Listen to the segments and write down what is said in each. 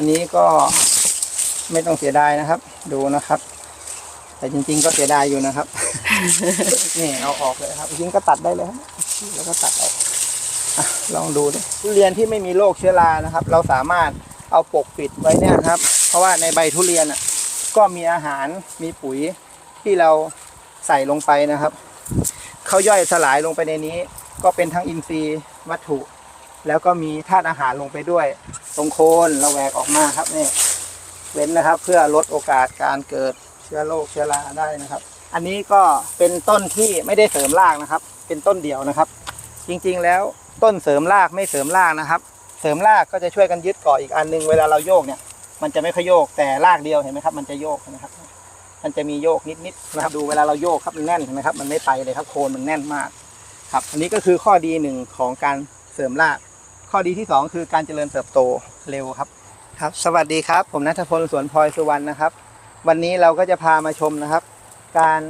อันนี้ก็ไม่ต้องเสียดายนะครับ ดูนะครับ แต่จริง ๆ ก็เสียดายอยู่นะครับ นี่เอาออกเลยครับจริงๆก็ตัดได้เลยครับแล้วก็ตัดออกอะลองดูดิทุเรียนที่ไม่มีโรคเชื้อรานะครับ เราสามารถเอาปกปิดไว้เนี่ยครับ เพราะว่าในใบทุเรียนอะ ก็มีอาหารมีปุ๋ยที่เราใส่ลงไปนะครับเขาย่อยสลายลงไปในนี้ ก็เป็นทั้งอินทรีย์วัตถุ แล้วก็มีธาตุอาหารลงไปด้วย ตรงโคนเราแหวกออกมาครับนี่เว้นนะครับเพื่อลดโอกาสการเกิดเชื้อโรคเชื้อราได้นะครับ อันนี้ก็เป็นต้นที่ไม่ได้เสริมรากนะครับ เป็นต้นเดียวนะครับ จริงๆแล้วต้นเสริมรากไม่เสริมรากนะครับ เสริมรากก็จะช่วยกันยึดเกาะอีกอันหนึงเวลาเราโยกเนี่ย มันจะไม่ค่อยโยกแต่รากเดียวเห็นไหมครับ มันจะโยกนะครับ มันจะมีโยกนิดๆนะครับดูเวลาเราโยกครับมันแน่นเห็นไหมครับ มันไม่ไปเลยครับโคนมันแน่นมากครับ อันนี้ก็คือข้อดีหนึ่งของการเสริมราก ข้อดีที่สองคือการเจริญเติบโตเร็วครับครับ สวัสดีครับ ผมนัทพลสวนพลอยสุวรรณนะครับ วันนี้เราก็จะพามาชมนะครับ การ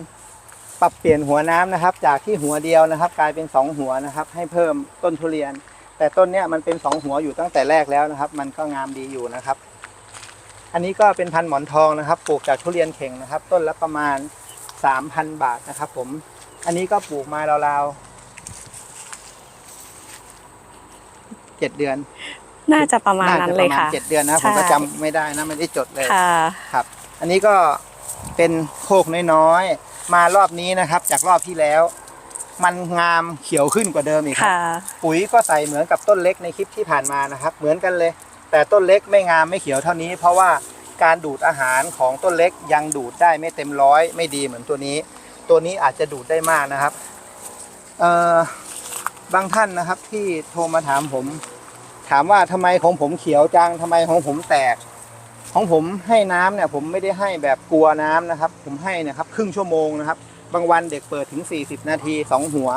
ปรับเปลี่ยนหัวน้ำนะครับ จากที่หัวเดียวนะครับ กลายเป็นสองหัวนะครับ ให้เพิ่มต้นทุเรียน แต่ต้นเนี้ยมันเป็นสองหัวอยู่ตั้งแต่แรกแล้วนะครับ มันก็งามดีอยู่นะครับ อันนี้ก็เป็นพันหมอนทองนะครับ ปลูกจากทุเรียนเข่งนะครับ ต้นละประมาณสามพันบาทนะครับ ผม อันนี้ก็ปลูกมาราวๆ เจ็ดเดือน น่าจะประมาณนั้นเลยจปรค่ะมาณเจ็ดเดือนนะผมก็ใช่จำไม่ได้นะไม่ได้จดเลยค่ะครับ อันนี้ก็เป็นโคกน้อยๆมารอบนี้นะครับ จากรอบที่แล้ว มันงามเขียวขึ้นกว่าเดิมอีกครับค่ะปุ๋ยก็ใส่เหมือนกับต้นเล็กในคลิปที่ผ่านมานะครับ เหมือนกันเลย แต่ต้นเล็กไม่งามไม่เขียวเท่านี้ เพราะว่าการดูดอาหารของต้นเล็กยังดูดได้ไม่เต็มร้อยไม่ดีเหมือนตัวนี้ ตัวนี้อาจจะดูดได้มากนะครับเอ่อบางท่านนะครับที่โทรมาถามผม ถามว่าทำไมของผมเขียวจังทำไมของผมแตก ของผมให้น้ำเนี่ย ผมไม่ได้ให้แบบกลัวน้ำนะครับ ผมให้นะครับ ครึ่งชั่วโมงนะครับ บางวันเด็กเปิดถึง 40 นาทีสองหัว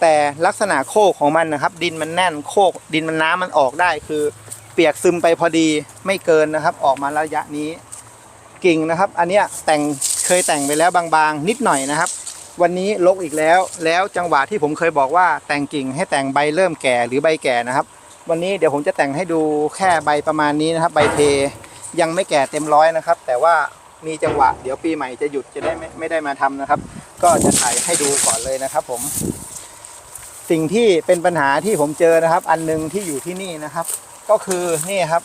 แต่ลักษณะโคกของมันนะครับ ดินมันแน่นโคก ดินมันน้ำมันออกได้คือ เปียกซึมไปพอดีไม่เกินนะครับ ออกมาระยะนี้ กิ่งนะครับ อันเนี้ยแต่งเคยแต่งไปแล้วบางๆ นิดหน่อยนะครับวันนี้ลกอีกแล้ว แล้วจังหวะที่ผมเคยบอกว่าแต่งกิ่งให้แต่งใบเริ่มแก่หรือใบแก่นะครับ วันนี้เดี๋ยวผมจะแต่งให้ดูแค่ใบประมาณนี้นะครับ ใบเพยังไม่แก่เต็มร้อยนะครับ แต่ว่ามีจังหวะ เดี๋ยวปีใหม่จะหยุดจะได้ไม่ไม่ได้มาทำนะครับ ก็จะถ่ายให้ดูก่อนเลยนะครับ ผม สิ่งที่เป็นปัญหาที่ผมเจอนะครับ อันหนึงที่อยู่ที่นี่นะครับ ก็คือนี่ครับ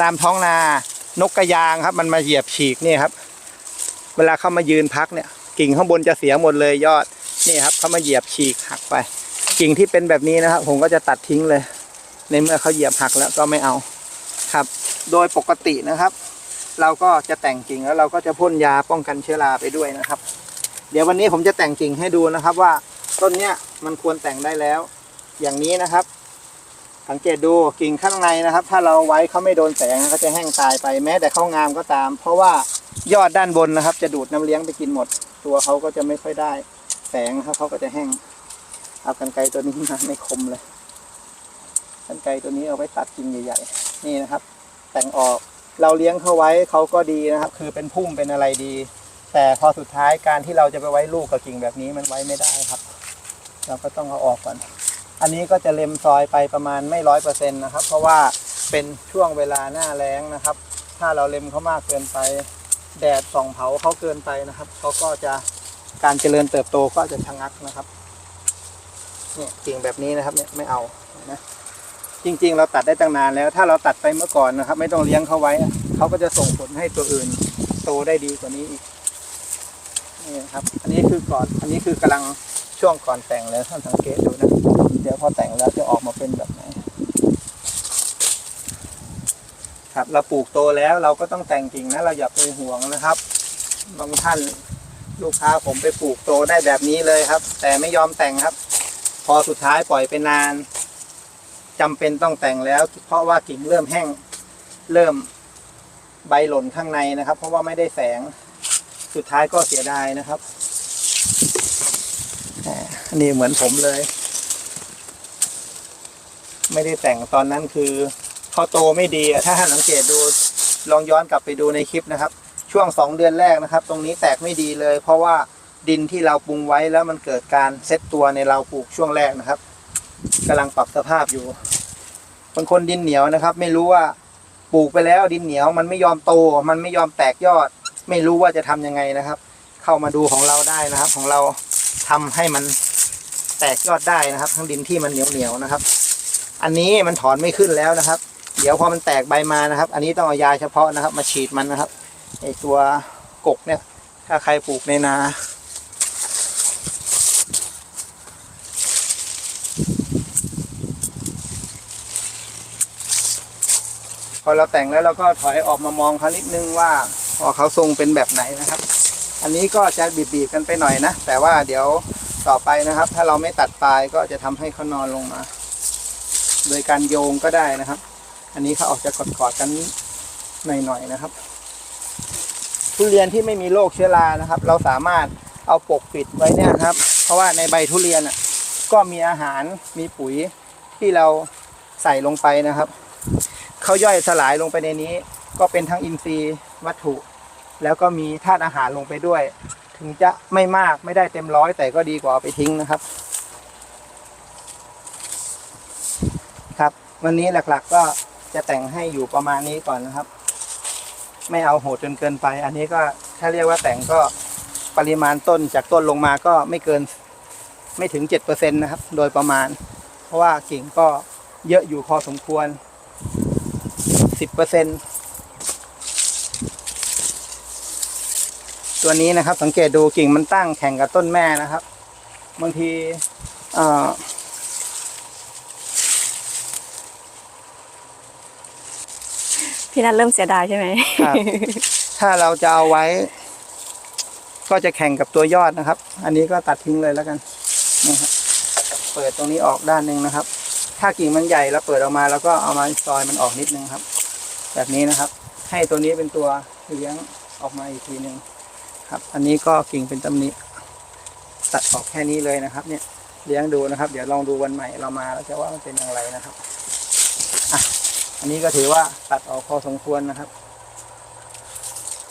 ตามท้องนานกกระยางครับ มันมาเหยียบฉีกนี่ครับ เวลาเข้ามายืนพักเนี่ย กิ่งข้างบนจะเสียหมดเลยยอดนี่ครับเขามาเหยียบฉีกหักไป กิ่งที่เป็นแบบนี้นะครับ ผมก็จะตัดทิ้งเลย ในเมื่อเขาเหยียบหักแล้วก็ไม่เอาครับ โดยปกตินะครับ เราก็จะแต่งกิ่งแล้วเราก็จะพ่นยาป้องกันเชื้อราไปด้วยนะครับ เดี๋ยววันนี้ผมจะแต่งกิ่งให้ดูนะครับว่าต้นเนี้ยมันควรแต่งได้แล้ว อย่างนี้นะครับ สังเกตดูกิ่งข้างในนะครับ ถ้าเราไว้เขาไม่โดนแสงเขาจะแห้งตายไปแม้แต่เขางามก็ตาม เพราะว่ายอดด้านบนนะครับ จะดูดน้ำเลี้ยงไปกินหมด ตัวเขาก็จะไม่ค่อยได้ แสงครับเขาก็จะแห้ง เอากันไกรตัวนี้มาไม่คมเลยกันไกรตัวนี้เอาไว้ตัดกิ่งใหญ่ๆนี่นะครับ แต่งออกเราเลี้ยงเขาไว้เขาก็ดีนะครับ คือเป็นพุ่มเป็นอะไรดี แต่พอสุดท้ายการที่เราจะไปไว้ลูกกับกิ่งแบบนี้มันไว้ไม่ได้ครับ เราก็ต้องเอาออกก่อนอันนี้ก็จะเล็มซอยไปประมาณไม่ร้อยเปอร์เซ็นต์นะครับ เพราะว่าเป็นช่วงเวลาหน้าแล้งนะครับ ถ้าเราเล็มเขามากเกินไป แดดส่องเผาเขาเกินไปนะครับเขาก็จะการเจริญเติบโตก็จะชะงักนะครับ เนี่ยกิ่งแบบนี้นะครับเนี่ยไม่เอานะจริง ๆ เราตัดได้ตั้งนานแล้ว ถ้าเราตัดไปเมื่อก่อนนะครับ ไม่ต้องเลี้ยงเขาไว้เขาก็จะส่งผลให้ตัวอื่นโตได้ดีกว่านี้อีกนี่นะครับ อันนี้คือก่อนอันนี้คือกำลังช่วงก่อนแต่งแล้วท่านสังเกตดูนะเดี๋ยวพอแต่งแล้วจะออกมาเป็นแบบไหนครับเราปลูกโตแล้วเราก็ต้องแต่งกิ่งนะเราอย่าไปห่วงนะครับ บางท่านลูกค้าผมไปปลูกโตได้แบบนี้เลยครับ แต่ไม่ยอมแต่งครับ พอสุดท้ายปล่อยไปนานจำเป็นต้องแต่งแล้ว เพราะว่ากิ่งเริ่มแห้งเริ่มใบหล่นข้างในนะครับ เพราะว่าไม่ได้แสงสุดท้ายก็เสียดายนะครับนนี้เหมือนผมเลย ไม่ได้แต่งตอนนั้นคือเขาโตไม่ดีถ้าท่านสังเกตดูลองย้อนกลับไปดูในคลิปนะครับ ช่วงสองเดือนแรกนะครับ ตรงนี้แตกไม่ดีเลย เพราะว่า ดินที่เราปรุงไว้แล้วมันเกิดการเซตตัวในเราปลูกช่วงแรกนะครับกำลังปรับสภาพอยู่บางคนดินเหนียวนะครับ ไม่รู้ว่าปลูกไปแล้วดินเหนียวมันไม่ยอมโต มันไม่ยอมแตกยอด ไม่รู้ว่าจะทำยังไงนะครับ เข้ามาดูของเราได้นะครับ ของเราทำให้มันแตกยอดได้นะครับ ทั้งดินที่มันเหนียวเหนียวนะครับ อันนี้มันถอนไม่ขึ้นแล้วนะครับ เดี๋ยวพอมันแตกใบมานะครับ อันนี้ต้องเอายาเฉพาะนะครับ มาฉีดมันนะครับไอตัวกกเนี่ย ถ้าใครปลูกในนา พอเราแต่งแล้วเราก็ถอยออกมามองเขานิดนึงว่าพอเขาทรงเป็นแบบไหนนะครับ อันนี้ก็จะบีบๆกันไปหน่อยนะ แต่ว่าเดี๋ยวต่อไปนะครับ ถ้าเราไม่ตัดปลายก็จะทำให้เขานอนลงมา โดยการโยงก็ได้นะครับ อันนี้เขาออกจะกอดๆกันหน่อยๆนะครับ ทุเรียนที่ไม่มีโรคเชื้อรานะครับ เราสามารถเอาปกปิดไว้เนี่ยครับ เพราะว่าในใบทุเรียนอะก็มีอาหารมีปุ๋ยที่เราใส่ลงไปนะครับ เขาย่อยสลายลงไปในนี้ ก็เป็นทั้งอินทรีย์วัตถุ แล้วก็มีธาตุอาหารลงไปด้วย ถึงจะไม่มากไม่ได้เต็มร้อยแต่ก็ดีกว่าเอาไปทิ้งนะครับ ครับ วันนี้หลักๆก็จะแต่งให้อยู่ประมาณนี้ก่อนนะครับ ไม่เอาโหดจนเกินไป อันนี้ก็ถ้าเรียกว่าแต่งก็ปริมาณต้นจากต้นลงมาก็ไม่เกินไม่ถึง7%นะครับ โดยประมาณ เพราะว่ากิ่งก็เยอะอยู่พอสมควร 10%ตัวนี้นะครับ สังเกตดูกิ่งมันตั้งแข่งกับต้นแม่นะครับ บางทีเอ่อพี่นัทเริ่มเสียดายใช่ไหมครับถ้าเราจะเอาไว้ ก็จะแข่งกับตัวยอดนะครับ อันนี้ก็ตัดทิ้งเลยแล้วกันนะครับเปิดตรงนี้ออกด้านหนึ่งนะครับ ถ้ากิ่งมันใหญ่แล้วเปิดออกมา แล้วก็เอามาซอยมันออกนิดนึงครับ แบบนี้นะครับ ให้ตัวนี้เป็นตัวเลี้ยงออกมาอีกทีหนึ่งครับ อันนี้ก็กิ่งเป็นตำหนิตัดออกแค่นี้เลยนะครับ เนี่ยเลี้ยงดูนะครับ เดี๋ยวลองดูวันใหม่เรามาแล้วจะว่ามันเป็นอย่างไรนะครับอะอันนี้ก็ถือว่าตัดออกพอสมควรนะครับ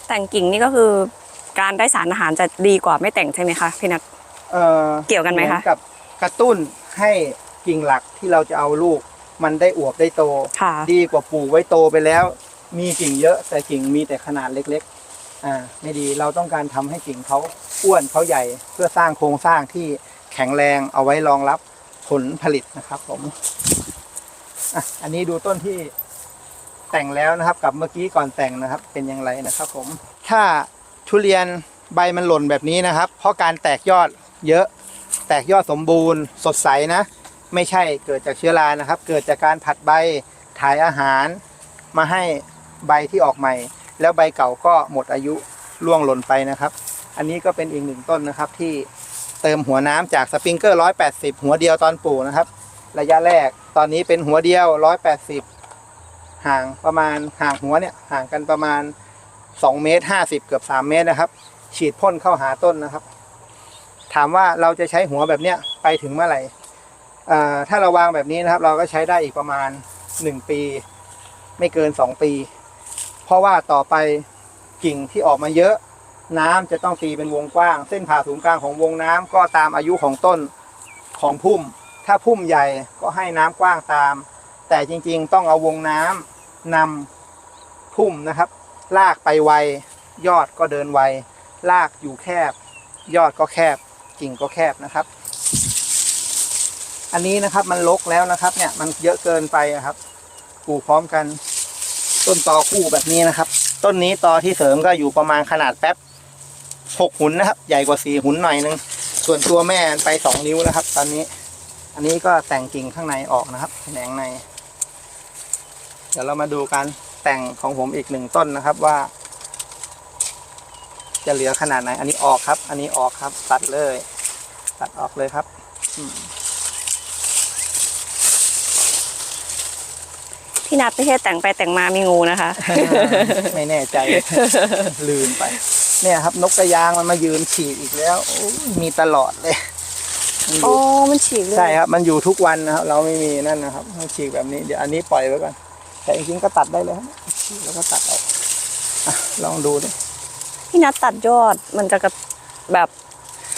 แต่งกิ่งนี่ก็คือการได้สารอาหารจะดีกว่าไม่แต่งใช่ไหมคะพี่นัทเอ่อเกี่ยวกันไหมคะ เอนกับกระตุ้นให้กิ่งหลักที่เราจะเอาลูก มันได้อวบได้โต ค่ะ ดีกว่าปลูกไว้โตไปแล้ว มีกิ่งเยอะแต่กิ่งมีแต่ขนาดเล็กๆอ่าไม่ดีเราต้องการทำให้กิ่งเขาอ้วนเขาใหญ่เพื่อสร้างโครงสร้างที่แข็งแรงเอาไว้รองรับผลผลิตนะครับผมอะอันนี้ดูต้นที่แต่งแล้วนะครับ กับเมื่อกี้ก่อนแต่งนะครับ เป็นอย่างไรนะครับ ผม ถ้าทุเรียนใบมันหล่นแบบนี้นะครับ เพราะการแตกยอดเยอะ แตกยอดสมบูรณ์ สดใสนะ ไม่ใช่เกิดจากเชื้อรานะครับ เกิดจากการผัดใบถ่ายอาหาร มาให้ใบที่ออกใหม่ แล้วใบเก่าก็หมดอายุร่วงหล่นไปนะครับ อันนี้ก็เป็นอีกหนึ่งต้นนะครับที่เติมหัวน้ำจากสปริงเกอร์180 หัวเดียวตอนปลูกนะครับ ระยะแรกตอนนี้เป็นหัวเดียว 180 ห่างประมาณห่างหัวเนี่ยห่างกันประมาณ2เมตร50 เกือบ 3 เมตรนะครับ ฉีดพ่นเข้าหาต้นนะครับ ถามว่าเราจะใช้หัวแบบเนี้ยไปถึงเมื่อไหร่ ถ้าเราวางแบบนี้นะครับ เราก็ใช้ได้อีกประมาณ 1 ปี ไม่เกิน 2 ปี เพราะว่าต่อไปกิ่งที่ออกมาเยอะ น้ำจะต้องตีเป็นวงกว้าง เส้นผ่าศูนย์กลางของวงน้ำก็ตามอายุของต้นของพุ่ม ถ้าพุ่มใหญ่ก็ให้น้ำกว้างตาม แต่จริงๆ ต้องเอาวงน้ำนำพุ่มนะครับ ลากไปไวยอดก็เดินไวลากอยู่แคบ ยอดก็แคบกิ่งก็แคบนะครับ อันนี้นะครับมันลกแล้วนะครับ เนี่ยมันเยอะเกินไปครับปลูกพร้อมกัน ต้นตอคู่แบบนี้นะครับ ต้นนี้ตอที่เสริมก็อยู่ประมาณขนาดแป๊บหกหุนนะครับ ใหญ่กว่าสี่หุนหน่อยนึงส่วนตัวแม่ไปสองนิ้วนะครับ ตอนนี้ อันนี้ก็แต่งกิ่งข้างในออกนะครับแขนงใน เดี๋ยวเรามาดูการแต่งของผมอีกหนึ่งต้นนะครับว่า จะเหลือขนาดไหน อันนี้ออกครับ อันนี้ออกครับ ตัดเลย ตัดออกเลยครับอืม พี่นัทไม่ใช่แต่งไปแต่งมามีงูนะคะ ไม่แน่ใจ ลืมไป เนี่ยครับ นกกระยางมันมายืนฉีกอีกแล้วโอ้ยมีตลอดเลยมันออ๋อยู่มันฉีกเลยใช่ครับ มันอยู่ทุกวันนะครับ เราไม่มีนั่นนะครับต้องฉีกแบบนี้เดี๋ยวอันนี้ปล่อยไว้ก่อนแต่จริงๆก็ตัดได้เลยครับฉีกแล้วก็ตัดออกอะลองดูดิพี่นัทตัดยอดมันจะกระแบบ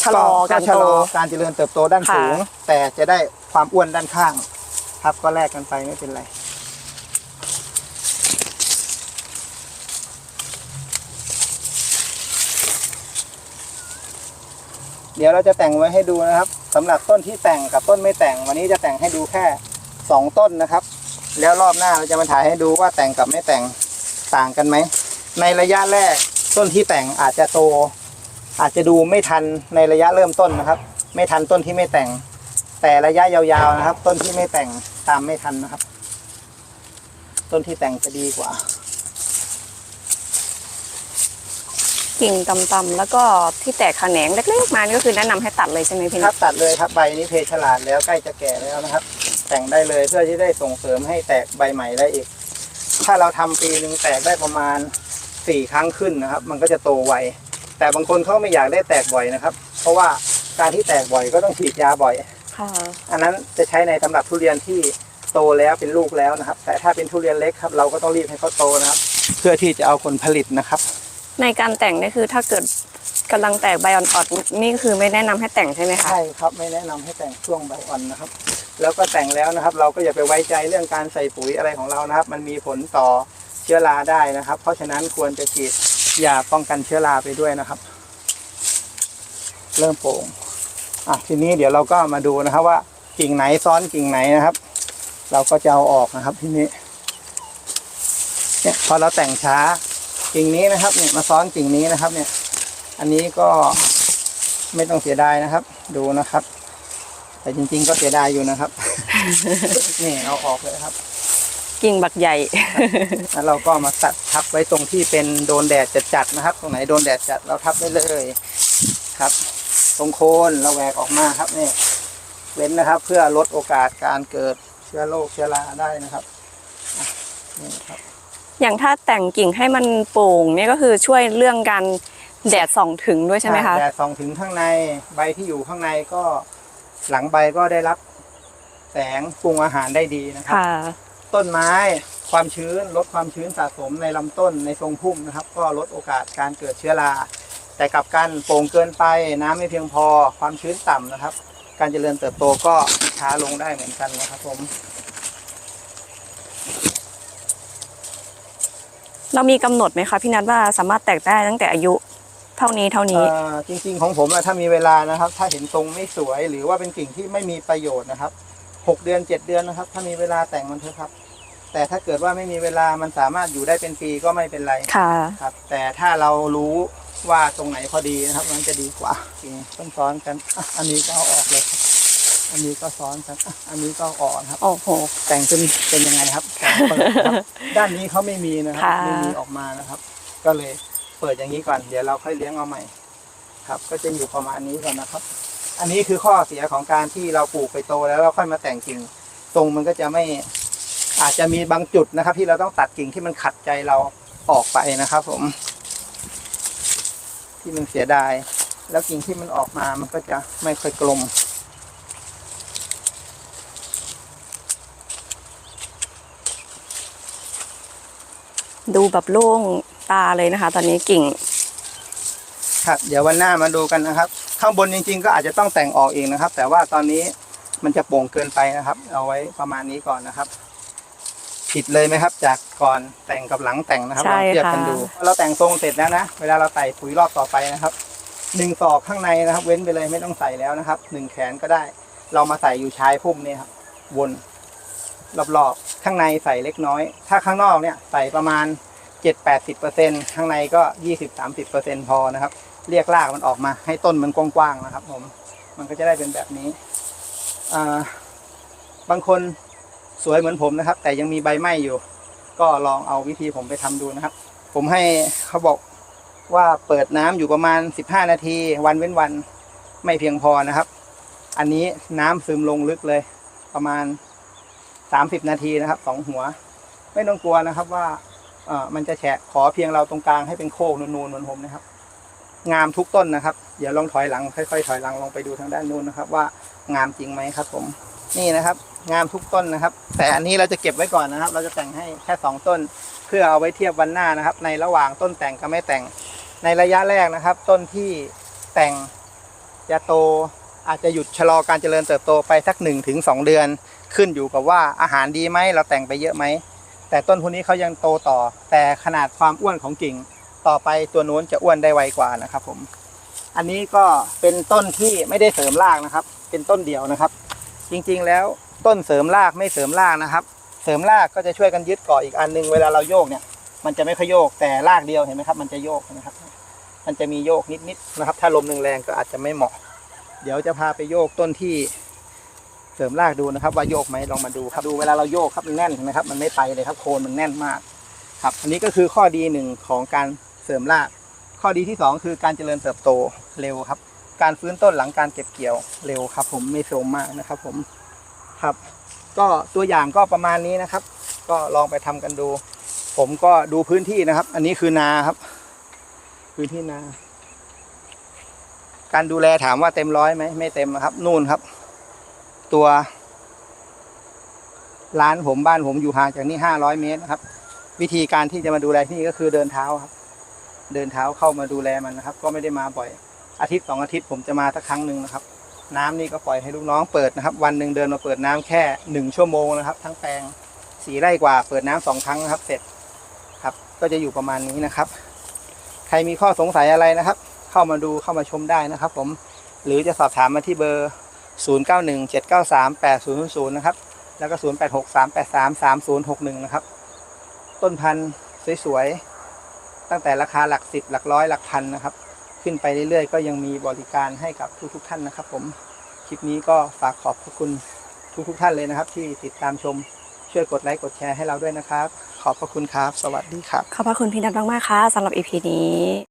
ชะลอการชะโตลอการเจริญเติบโตด้านค่ะสูง แต่จะได้ความอ้วนด้านข้าง ครับก็แลกกันไปไม่เป็นไร เดี๋ยวเราจะแต่งไว้ให้ดูนะครับสำหรับต้นที่แต่งกับต้นไม่แต่ง วันนี้จะแต่งให้ดูแค่สองต้นนะครับ แล้วรอบหน้าเราจะมาถ่ายให้ดูว่าแต่งกับไม่แต่งต่างกันไหม ในระยะแรกต้นที่แต่งอาจจะโต อาจจะดูไม่ทันในระยะเริ่มต้นนะครับ ไม่ทันต้นที่ไม่แต่ง แต่ระยะยาวๆนะครับ ต้นที่ไม่แต่งตามไม่ทันนะครับ ต้นที่แต่งจะดีกว่า กิ่งต่ำๆแล้วก็ที่แตกแขนงเล็กๆมานี่ก็คือแนะนำให้ตัดเลยใช่ไหมพี่คนิรัดบตัดเลยครับใบนี้เพฉลาดแล้วใกล้จะแก่แล้วนะครับ แต่งได้เลยเพื่อที่ได้ส่งเสริมให้แตกใบใหม่ได้อีก ถ้าเราทำปีหนึ่งแตกได้ประมาณสี่ครั้งขึ้นนะครับ มันก็จะโตไวแต่บางคนเขาไม่อยากได้แตกบ่อยนะครับ เพราะว่าการที่แตกบ่อยก็ต้องฉีดยาบ่อย ค่ะอันนั้นจะใช้ในสำหรับทุเรียนที่โตแล้วเป็นลูกแล้วนะครับ แต่ถ้าเป็นทุเรียนเล็กครับ เราก็ต้องรีบให้เขาโตนะครับ เพื่อที่จะเอาผลผลิตนะครับ ในการแต่งนี่คือถ้าเกิดกำลังแตกใบอ่อนๆนี่คือไม่แนะนำให้แต่งใช่ไหมคะใช่ครับไม่แนะนำให้แต่งช่วงใบอ่อนนะครับ แล้วก็แต่งแล้วนะครับ เราก็อย่าไปไว้ใจเรื่องการใส่ปุ๋ยอะไรของเรานะครับ มันมีผลต่อเชื้อราได้นะครับ เพราะฉะนั้นควรจะฉีดยาป้องกันเชื้อราไปด้วยนะครับ เริ่มโป่งอะทีนี้เดี๋ยวเราก็มาดูนะครับ ว่ากิ่งไหนซ้อนกิ่งไหนนะครับ เราก็จะเอาออกนะครับทีนี้เนี่ยพอเราแต่งช้า กิ่งนี้นะครับเนี่ยมาซ้อนกิ่งนี้นะครับ เนี่ย อันนี้ก็ไม่ต้องเสียดายนะครับ ดูนะครับ แต่จริง ๆ ก็เสียดายอยู่นะครับ นี่เอาออกเลยครับ กิ่งบักใหญ่ แล้วเราก็มาตัดทับไว้ตรงที่เป็นโดนแดดจัดๆนะครับ ตรงไหนโดนแดดจัดเราทับได้เลยครับ ตรงโคนเราแหวกออกมาครับนี่เว้นนะครับ เพื่อลดโอกาสการเกิดเชื้อโรคเชื้อราได้นะครับอะนี่ครับ อย่างถ้าแต่งกิ่งให้มันโปร่งเนี่ยก็คือช่วยเรื่องการแดดส่องถึงด้วยใช่ไหมคะแดดส่องถึงข้างในใบที่อยู่ข้างในก็หลังใบก็ได้รับแสงปรุงอาหารได้ดีนะครับค่ะต้นไม้ความชื้นลดความชื้นสะสมในลำต้นในทรงพุ่มนะครับ ก็ลดโอกาสการเกิดเชื้อราแต่กลับกันโปร่งเกินไปน้ำไม่เพียงพอความชื้นต่ำนะครับ การเจริญเติบโตก็ช้าลงได้เหมือนกันนะครับผม เรามีกำหนดไหมคะพี่นัทว่าสามารถแตกได้ตั้งแต่อายุเท่านี้เท่านี้เอ่อจริง ๆ ของผมอะถ้ามีเวลานะครับ ถ้าเห็นทรงไม่สวยหรือว่าเป็นกิ่งที่ไม่มีประโยชน์นะครับหกเดือนเจ็ดเดือนนะครับ ถ้ามีเวลาแต่งมันเถอะครับ แต่ถ้าเกิดว่าไม่มีเวลามันสามารถอยู่ได้เป็นปีก็ไม่เป็นไรค่ะครับ แต่ถ้าเรารู้ว่าตรงไหนพอดีนะครับมันจะดีกว่าต้องซ้อนกันอะอันนี้ก็เอาออกเลยครับ อันนี้ก็ซ้อนกันอะอันนี้ก็เอาออกนะครับ โอ้โห แต่งเป็นเป็นยังไงครับแต่งเปิดครับ ด้านนี้เขาไม่มีนะครับ ค่ะ ไม่มีออกมานะครับ ก็เลยเปิดอย่างนี้ก่อน เดี๋ยวเราค่อยเลี้ยงเอาใหม่ ครับ ก็จะอยู่ประมาณนี้ก่อนนะครับ อันนี้คือข้อเสียของการที่เราปลูกไปโตแล้วเราค่อยมาแต่งกิ่งทรงมันก็จะไม่ อาจจะมีบางจุดนะครับ ที่เราต้องตัดกิ่งที่มันขัดใจเราออกไปนะครับ ผม ที่มันเสียดาย แล้วกิ่งที่มันออกมามันก็จะไม่ค่อยกลม ดูแบบโล่งตาเลยนะคะ ตอนนี้กิ่ง ครับ เดี๋ยววันหน้ามาดูกันนะครับ ข้างบนจริง ๆ ก็อาจจะต้องแต่งออกเองนะครับ แต่ว่าตอนนี้มันจะโป่งเกินไปนะครับ เอาไว้ประมาณนี้ก่อนนะครับ ผิดเลยไหมครับ จากก่อนแต่งกับหลังแต่งนะครับใช่ลองเทียบกันค่ะ ดู เราแต่งทรงเสร็จแล้วนะ เวลาเราใส่ปุ๋ยรอบต่อไปนะครับหนึ่งศอกข้างในนะครับ เว้นไปเลยไม่ต้องใส่แล้วนะครับหนึ่งแขนก็ได้ เรามาใส่อยู่ชายพุ่มเนี่ยครับวน รอบๆ ข้างในใส่เล็กน้อย ถ้าข้างนอกเนี่ยใส่ประมาณ 7-80%ข้างในก็ 20-30%พอนะครับ เรียกรากมันออกมาให้ต้นมันกว้างๆนะครับ ผม มันก็จะได้เป็นแบบนี้อ่าบางคนสวยเหมือนผมนะครับ แต่ยังมีใบไหม้อยู่ ก็ลองเอาวิธีผมไปทำดูนะครับ ผมให้เขาบอกว่าเปิดน้ำอยู่ประมาณ 15 นาที วันเว้นวันไม่เพียงพอนะครับ อันนี้น้ำซึมลงลึกเลย ประมาณ 30 นาทีนะครับสองหัว ไม่ต้องกลัวนะครับว่าเอ่อมันจะแฉะขอเพียงเราตรงกลางให้เป็นโค้งนูนๆเหมือนผมนะครับ งามทุกต้นนะครับ เดี๋ยวลองถอยหลังค่อยๆถอยหลังลงไปดูทางด้านนู้นนะครับ ว่างามจริงไหมครับ ผมนี่นะครับ งามทุกต้นนะครับ แต่อันนี้เราจะเก็บไว้ก่อนนะครับ เราจะแต่งให้แค่สองต้น เพื่อเอาไว้เทียบวันหน้านะครับ ในระหว่างต้นแต่งกับไม่แต่งในระยะแรกนะครับ ต้นที่แต่งจะโตอาจจะหยุดชะลอการเจริญเติบโตไปสักหนึ่งถึงสองเดือน ขึ้นอยู่กับว่าอาหารดีไหมเราแต่งไปเยอะไหมแต่ต้นพวกนี้เขายังโตต่อ แต่ขนาดความอ้วนของกิ่ง ต่อไปตัวนู้นจะอ้วนได้ไวกว่านะครับ ผม อันนี้ก็เป็นต้นที่ไม่ได้เสริมรากนะครับ เป็นต้นเดียวนะครับ จริงๆแล้วต้นเสริมรากไม่เสริมรากนะครับ เสริมรากก็จะช่วยกันยึดเกาะอีกอันหนึงเวลาเราโยกเนี่ย มันจะไม่ค่อยโยกแต่รากเดียวเห็นไหมครับ มันจะโยกนะครับ มันจะมีโยกนิดๆนะครับ ถ้าลมแรงๆก็อาจจะไม่เหมาะ เดี๋ยวจะพาไปโยกต้นที่ เสริมรากดูนะครับ ว่าโยกไหมลองมาดูครับดูเวลาเราโยกครับมันแน่นนไหมครับ มันไม่ไปเลยครับโคนมันแน่นมากครับ อันนี้ก็คือข้อดีหนึ่งของการเสริมราก ข้อดีที่สองคือการเจริญเติบโตเร็วครับ การฟื้นต้นหลังการเก็บเกี่ยวเร็วครับ ผมไม่โทมมากนะครับผมครับ ก็ตัวอย่างก็ประมาณนี้นะครับ ก็ลองไปทำกันดู ผมก็ดูพื้นที่นะครับ อันนี้คือนาครับ พื้นที่นา การดูแลถามว่าเต็มร้อยไหมไม่เต็มครับ นู่นครับ ตัว ร้านผมบ้านผมอยู่ห่างจากนี่ห้าร้อยเมตรนะครับ วิธีการที่จะมาดูแลที่นี่ก็คือเดินเท้าครับ เดินเท้าเข้ามาดูแลมันนะครับ ก็ไม่ได้มาบ่อย อาทิตย์สองอาทิตย์ผมจะมาสักครั้งหนึ่งนะครับ น้ำนี่ก็ปล่อยให้ลูกน้องเปิดนะครับ วันหนึ่งเดินมาเปิดน้ำแค่หนึ่งชั่วโมงนะครับ ทั้งแปลงสีไร่กว่าเปิดน้ำสองครั้งนะครับ เสร็จครับ ก็จะอยู่ประมาณนี้นะครับ ใครมีข้อสงสัยอะไรนะครับ เข้ามาดูเข้ามาชมได้นะครับ ผม หรือจะสอบถามมาที่เบอร์ 0 9 1 7 9 3 8 0 0 0 นะครับ แล้วก็ 0 8 6 3 8 3 3 0 6 1 นะครับ ต้นพันธุ์สวยๆ ตั้งแต่ราคาหลักสิบหลักร้อยหลักพันนะครับ ขึ้นไปเรื่อยๆ ก็ยังมีบริการให้กับทุกๆท่านนะครับ ผม คลิปนี้ก็ฝากขอบคุณทุกๆท่านเลยนะครับ ที่ติดตามชม ช่วยกดไลค์กดแชร์ให้เราด้วยนะครับ ขอบพระคุณครับ สวัสดีครับ ขอบพระคุณพี่นัทมากๆค่ะสำหรับ EP นี้